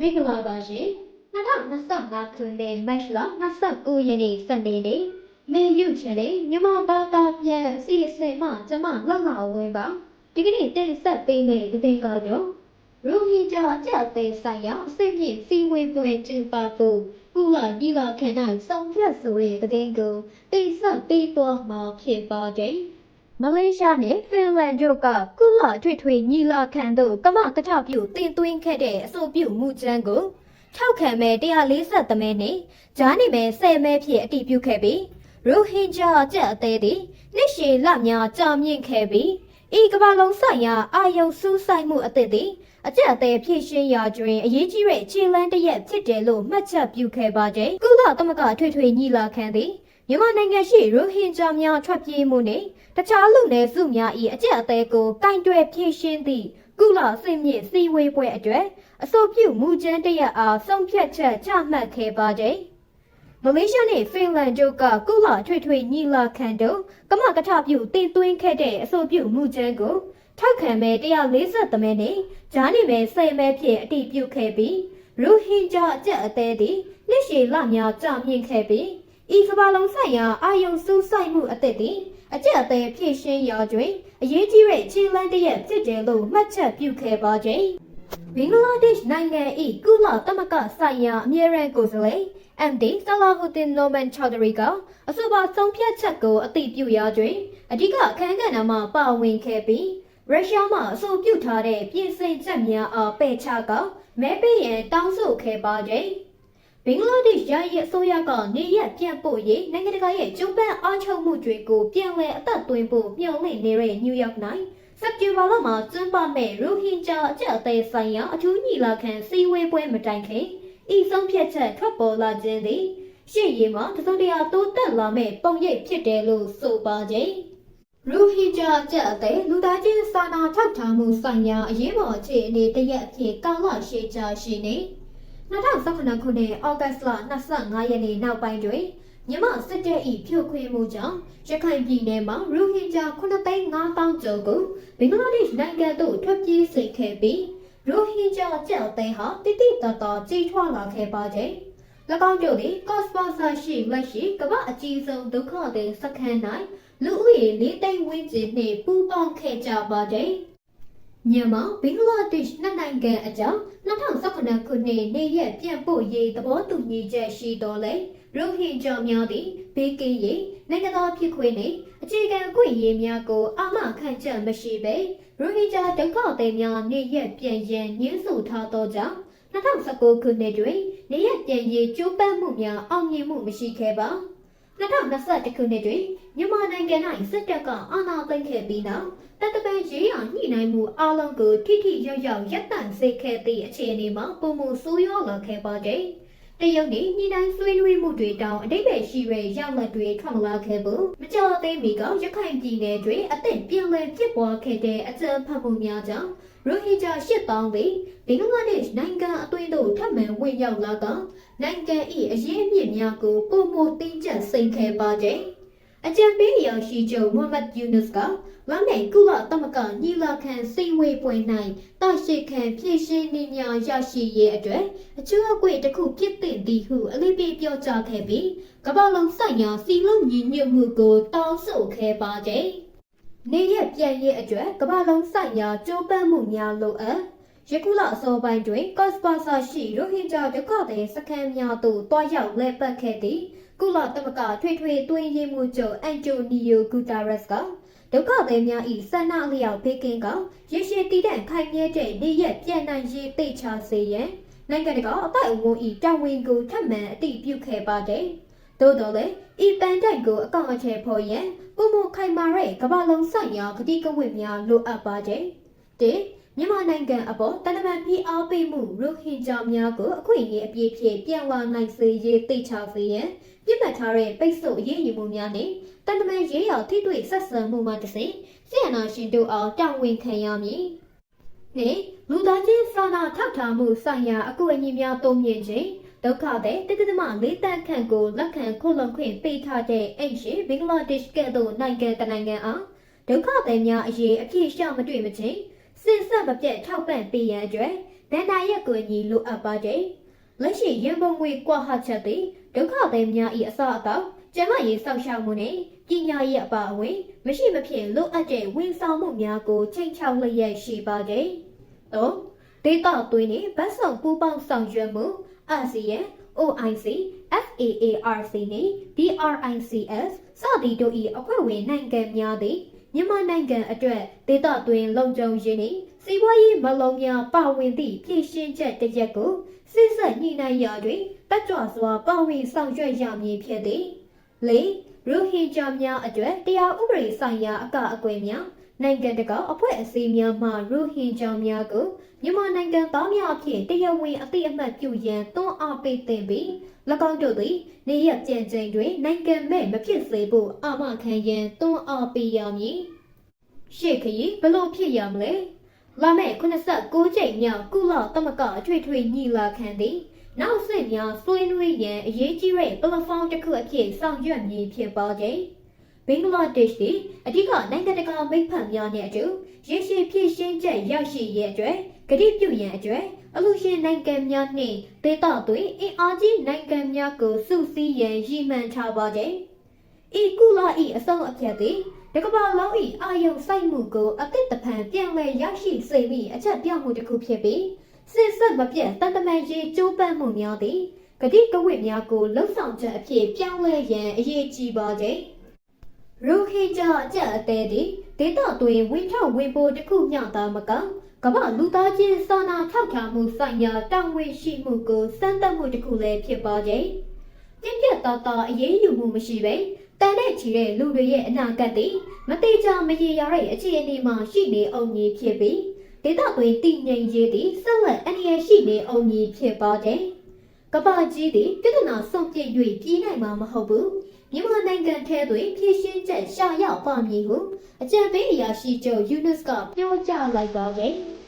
မင်္ဂလာပါရှင်2025ခုနှစ်မတ်လ29ရက်နေ့စနေနေ့မေယူချယ်လေးမြမဘာသာပြန်အစီအစဉ်မှကျမလောက်လာဝင်ပါဒီကနေ့တင်ဆက်ပေးမယ့်ဒီတင်ကတော့ရူဟီဂျာအကြအသေးဆိုင်ရာအစိမ့်မြင့်စီဝေးပွဲကျင်းပဖို့ကုလာဒီလာခဏဆောင်ဖြတ်ဆိုတဲ့တဲ့ကိုတင်ဆက်ပေးသွားမှာဖြစ်ပါတယ် မလေးရှားနဲ့ဖင်လန်တို့ကကုလထွေထွေညီလာခံတို့ကမကထပြုတင်သွင်းခဲ့တဲ့အဆိုပြုမှုကျမ်းကိုထောက်ခံမဲ့140မဲနဲ့ဂျားနေမဲ့10မဲဖြင့်အတည်ပြုခဲ့ပြီးရိုဟင်ဂျာအကြက်အသေးသည်နှစ်ရှည်လများကြာမြင့်ခဲ့ပြီးဤကမ္ဘာလုံးဆိုင်ရာအာယုံစူးဆိုင်မှုအသစ်သည်အကြက်အသေးဖြည့်ရှင်းရာတွင်အရေးကြီးတဲ့ခြေလန်းတစ်ရက်ဖြစ်တယ်လို့မှတ်ချက်ပြုခဲ့ပါကြ။ကုလသမဂ္ဂထွေထွေညီလာခံသည်မြန်မာနိုင်ငံရှိရိုဟင်ဂျာများထွက်ပြေးမှုနှင့် တခြားလူနည်းစုများ၏အကြက်အသေးကိုကင်တွယ်ဖြည့်ရှင်းသည့်ကုလစိတ်မြင့်စီဝေးပွဲအတွက်အဆိုပြုမူကျန်းတစ်ရက်အားဆုံးဖြတ်ချက်ချမှတ်ခဲ့ပါကြ။မလေးရှားနဲ့ဖင်လန်တို့ကကုလထွေထွေညီလာခံတို့ကမကထပြုတင်သွင်းခဲ့တဲ့အဆိုပြုမူကျန်းကိုထောက်ခံမဲ့140မဲနဲ့ဂျားနေမဲ့10မဲဖြင့်အတည်ပြုခဲ့ပြီးရူဟင်ဂျာအကြက်အသေးသည်နှစ်ရှည်လများကြာမြင့်ခဲ့ပြီး ဤကမ္ဘာလုံးဆိုင်ရာအာယုံစူးစိုက်မှုအသစ်သည်အကြက်အသေးဖြည့်ရှင်းရာတွင်အရေးကြီးတဲ့ခြေလန်းတစ်ရက်ဖြစ်တယ်လို့မှတ်ချက်ပြုခဲ့ပါကြ။ဘင်္ဂလားဒေ့ရှ်နိုင်ငံ၏ကုလသမဂ္ဂဆိုင်ရာအမြဲတမ်းကိုယ်စားလှယ် MD ဆလာဟူတင်နိုမန်ချော်ဒရီကအဆိုပါဆုံးဖြတ်ချက်ကိုအသိပြုရာတွင်အဓိကအခမ်းကဏ္ဍမှာပါဝင်ခဲ့ပြီးရုရှားမှအဆိုပြုထားတဲ့ပြင်ဆင်ချက်များအားပယ်ချကမဲပေးရန်တောင်းဆိုခဲ့ပါကြ။ ဘင်္ဂလားဒေ့ရှ်ယာယီအစိုးရကနေရက်ပြန်ပို့ရေးနိုင်ငံတကာရဲ့ကျုံးပန်းအားထုတ်မှုတွေကိုပြန်လည်အသက်သွင်းဖို့မျှော်လင့်နေတဲ့နယူးယောက်နိုင်စက်တင်ဘာလမှာကျင်းပမဲ့ရူဟင်ဂျာအကြအသေးဆိုင်ရာအထူးညီလာခံစီဝေးပွဲမတိုင်ခင်ဤဆုံးဖြတ်ချက်ထွက်ပေါ်လာခြင်းသည်ရှေ့ရေးမှာတစုံတရာတိုးတက်လာမဲ့ပုံရိပ်ဖြစ်တယ်လို့ဆိုပါကြ။ရူဟီဂျာကြက်အသေးလူသားချင်းစာနာထောက်ထားမှုဆိုင်ရာအရေးပေါ်အခြေအနေတရက်အဖြစ်ကာလရှည်ကြာရှိနေ 2019ခုနှစ်ဩဂတ်လ25ရက်နေ့နောက်ပိုင်းတွင်မြန်မာစစ်တပ်၏ဖြိုခွင်းမှုကြောင့်ရခိုင်ပြည်နယ်မှာရူဟင်ဂျာ9,500ကျော်ကိုဘင်္ဂလားဒေ့ရှ်နိုင်ငံသို့ထွက်ပြေးစေခဲ့ပြီးရိုဟင်ဂျာကြောက်တဲ့ဟာတိတိတတ်တာကြီးထွားလာခဲ့ပါတဲ့၎င်းတို့သည်ကော့စပါဆာရှိလက်ရှိကမ္ဘာအကြီးဆုံးဒုက္ခသည်စခန်း၌လူဦးရေ၄သိန်းဝန်းကျင်နှင့်ပူးပေါင်းခဲ့ကြပါတဲ့ မြန်မာဘင်္ဂလားဒေ့ရှ်နှစ်နိုင်ငံအကြောင်း2019ခုနှစ်နေရက်ပြန်ပို့ရေးသဘောတူညီချက်ရှိတော်လဲရိုဟင်ဂျာများသည်ဘေးကင်းရေးနိုင်ငံတော်ဖြစ်ခွင့်နှင့်အခြေခံအခွင့်အရေးများကိုအာမခံချက်မရှိဘဲရိုဟင်ဂျာဒုက္ခသည်များနေရက်ပြန်ရန်ညှင်းဆိုထားသောကြောင့်2019ခုနှစ်တွင်နေရက်ပြန်ရေးကြိုးပမ်းမှုများအောင်မြင်မှုမရှိခဲ့ပါ2021ခုနှစ်တွင်မြန်မာနိုင်ငံ၌စစ်တပ်ကအာဏာသိမ်းခဲ့ပြီးနောက် တပ်တပံရေးရာညှိနှိုင်းမှုအလုံးကိုထိထိရောက်ရောက်ရပ်တန့်စေခဲ့သည့်အခြေအနေမှာပုံမှုဆိုးရွားလာခဲ့ပါသည်တရုတ်နေညှိနှိုင်းဆွေးနွေးမှုတွေတောင်အတိတ်ပဲရှိရရောက်လက်တွေထွက်မလာခဲ့ဘူးမကြော်သေးမီကရခိုင်ပြည်နယ်တွင်အသက်ပြင်းလဲဖြစ်ပွားခဲ့တဲ့အကြမ်းဖက်မှုများကြောင့်ရိုဟင်ဂျာ8000ပေဘင်္ဂလားဒေ့ရှ်နိုင်ငံအတွင်းသို့ထပ်မံဝင်ရောက်လာကနိုင်ငံ၏အရေးအမြစ်များကိုပုံမတင်းကျပ်စိန်ခဲပါတဲ့ အကြံပေးအရာရှိချုပ်မိုဟမက်ယူနုစ်ကလာမယ့်ကုလသမဂ္ဂညီလာခံစိန်ဝေးပွဲ၌တာရှိခံဖြည့်ရှင်းနေများရရှိရေးအတွက်အကျိုးအကွေတစ်ခုဖြစ်သင့်သည်ဟုအလေးပေးပြောကြားခဲ့ပြီးကမ္ဘာလုံးဆိုင်ရာစီလုံးညီညွတ်မှုကိုတောင်းဆိုခဲ့ပါတဲ့နေရပြန်ရေးအတွက်ကမ္ဘာလုံးဆိုင်ရာကြိုးပမ်းမှုများလိုအပ်ယခုလအစောပိုင်းတွင်ကော့စပါဆာရှိရိုဟင်ဂျာဒုက္ခသည်စခန်းများသို့တွားရောက်လဲပတ်ခဲ့သည့် ကုလသမဂ္ဂထွေထွေတွင်းရေးမှုချုပ်အန်တိုနီယိုဂူတာရက်စ်ကဒုက္ခသည်များ၏ဆန္ဒအလျောက်ဖေးကင်းကရရှိတည်တဲ့ခိုင်မြဲတဲ့နေရပြန်နိုင်ရေးသိချစေရန်နိုင်ငံတကာအပိုက်အဝန်း၏တာဝန်ကိုထပ်မံအတည်ပြုခဲ့ပါတဲ့သို့တော်လည်းဤပန်တိုင်ကိုအကောင့်အထည်ဖော်ရန်ပုံမခိုင်မာတဲ့ကမ္ဘာလုံးဆိုင်ရာဂတိကဝတ်များလိုအပ်ပါတဲ့တဲ့မြန်မာနိုင်ငံအပေါ်တန်တမန်ပြီးအားပေးမှုရိုဟင်ဂျာများကိုအခွင့်အရေးအပြည့်ဖြင့်ပြန်လာနိုင်စေရေးသိချစေရန် ပြစ်မှတ်ထားတဲ့ပိတ်ဆို့အရေးယူမှုများနဲ့တန်တမန်ရေးရာထိတွေ့ဆက်ဆံမှုမှတစ်ဆင့်ဆီယနာရှင်တို့အားတာဝန်ခံရမည်။နှင့်လူသားချင်းစာနာထောက်ထားမှုဆိုင်ရာအကူအညီများတုံ့ပြန်ခြင်းဒုက္ခတဲ့တက္ကသိုလ်လေးတန်းခန့်ကိုလက်ခံခုလုံခွင့်ပေးထားတဲ့အိမ်ရှိဘင်္ဂလားဒေ့ရှ်ကဲ့သို့နိုင်ငံတနိုင်ငံအားဒုက္ခသည်များအရေးအပြည့်ရှမတွေ့မချင်းစစဉ်ဆက်မပြတ်ထောက်ပံ့ပေးရန်အတွက်ဗန်ဒါရက်ကိုညီလိုအပ်ပါတယ် လက်ရှိရန်ပုံငွေကွာဟချက်သည်ဒုက္ခသည်များ၏အစအတော့ကျမရေးစောက်ရှောက်မှုနဲ့ပညာရေးအပါအဝင် မရှိမဖြစ်လိုအပ်တဲ့ဝန်ဆောင်မှုများကိုချိန်ချောက်လျက်ရှိပါတယ်။၃ဒေတာသွင်းနှင့်ဗတ်ဆောင်ပူးပေါင်းဆောင်ရွက်မှုအာဆီယံ OIC FAARC နှင့် BRICS စသည်တို့၏အဖွဲ့ဝင်နိုင်ငံများသည်မြန်မာနိုင်ငံအတွက်ဒေတာသွင်းလုံခြုံရေးနှင့်စီးပွားရေးမလုံများပါဝင်သည့်ပြည်ရှင်းချက်တစ်ရက်ကို စစ်ဆက်ညှိနှိုင်းရာတွင်တက်ကြွစွာပါဝင်ဆောင်ရွက်ရမည်ဖြစ်သည်၄ရိုဟင်ဂျာများအတွက်တရားဥပဒေဆိုင်ရာအကအကွယ်များနိုင်ငံတကာအဖွဲ့အစည်းများမှရိုဟင်ဂျာများကိုမြန်မာနိုင်ငံသားများအဖြစ်တရားဝင်အသိအမှတ်ပြုရန်တွန်းအားပေးသင့်ပြီး၎င်းတို့သည်နေရကြံကြိမ်တွင်နိုင်ငံမဲ့မဖြစ်စေဖို့အာမခံရန်တွန်းအားပေးရမည်ရှေ့ခရီးဘလို့ဖြစ်ရမလဲ လာမယ့်89ကြိမ်မြောက်ကုလသမဂ္ဂအထွေထွေညီလာခံသည်နောက်ဆက်များဆွေးနွေးရန်အရေးကြီးတဲ့ပလက်ဖောင်းတစ်ခုအဖြစ်ဆောင်ရွက်မည်ဖြစ်ပါခြင်းဘင်္ဂလားဒေ့ရှ်သည်အဓိကနိုင်ငံတကာမိတ်ဖက်များနဲ့အတူရေရှည်ဖြစ်ရှင်းချက်ရရှိရဲ့အတွက်ကတိပြုရန်အတွက်အလူရှင်နိုင်ငံများနှင့်ဒေသတွင်အင်အားကြီးနိုင်ငံများကိုစုစည်းရန်ရည်မှန်းထားပါခြင်းဤကုလဤအဆုံးအဖြတ်သည် တကမ္ဘာလုံးဤအာယုံစိုက်မှုကိုအသစ်တဖန်ပြန်လည်ရရှိစေမည့်အချက်ပြမှုတစ်ခုဖြစ်ပြီးစစ်ဆက်မပြတ်တန်တမန်ရေးကြိုးပမ်းမှုများသည်ဂတိကဝိများကိုလှုပ်ဆောင်ချက်အဖြစ်ပြောင်းလဲရန်အရေးကြီးပါခြင်းရိုဟင်ဂျာအကြက်အသေးသည်ဒေသတွင်ဝင်ထောက်ဝင်ပိုးတစ်ခုမျှသာမကကမ္ဘာလူသားချင်းစာနာထောက်ထားမှုဆိုင်ရာတာဝန်ရှိမှုကိုစမ်းသပ်မှုတစ်ခုလည်းဖြစ်ပါခြင်းပြည့်ပြတ်သားသားအရေးယူမှုမရှိပဲ တန်တဲ့ချီတဲ့လူတွေရဲ့အနာဂတ်သည်မတိကျမရေရာတဲ့အခြေအနေမှာရှိနေအောင်ကြီးဖြစ်ပြီးဒေသတွင်တည်ငြိမ်ရေးသည်ဆက်လက်အန္တရာယ်ရှိနေအောင်ကြီးဖြစ်ပါခြင်းကမ္ဘာကြီးသည်ပြဿနာဆုံးပြည့်၍ပြည်နိုင်မှာမဟုတ်ဘူးမြန်မာနိုင်ငံထဲတွင်ဖြည့်ရှင်းချက်ရှာရောက်ပါမည်ဟုအကြံပေးအရာရှိချုပ်ယူနစ်ကပြောကြားလိုက်ပါပဲ။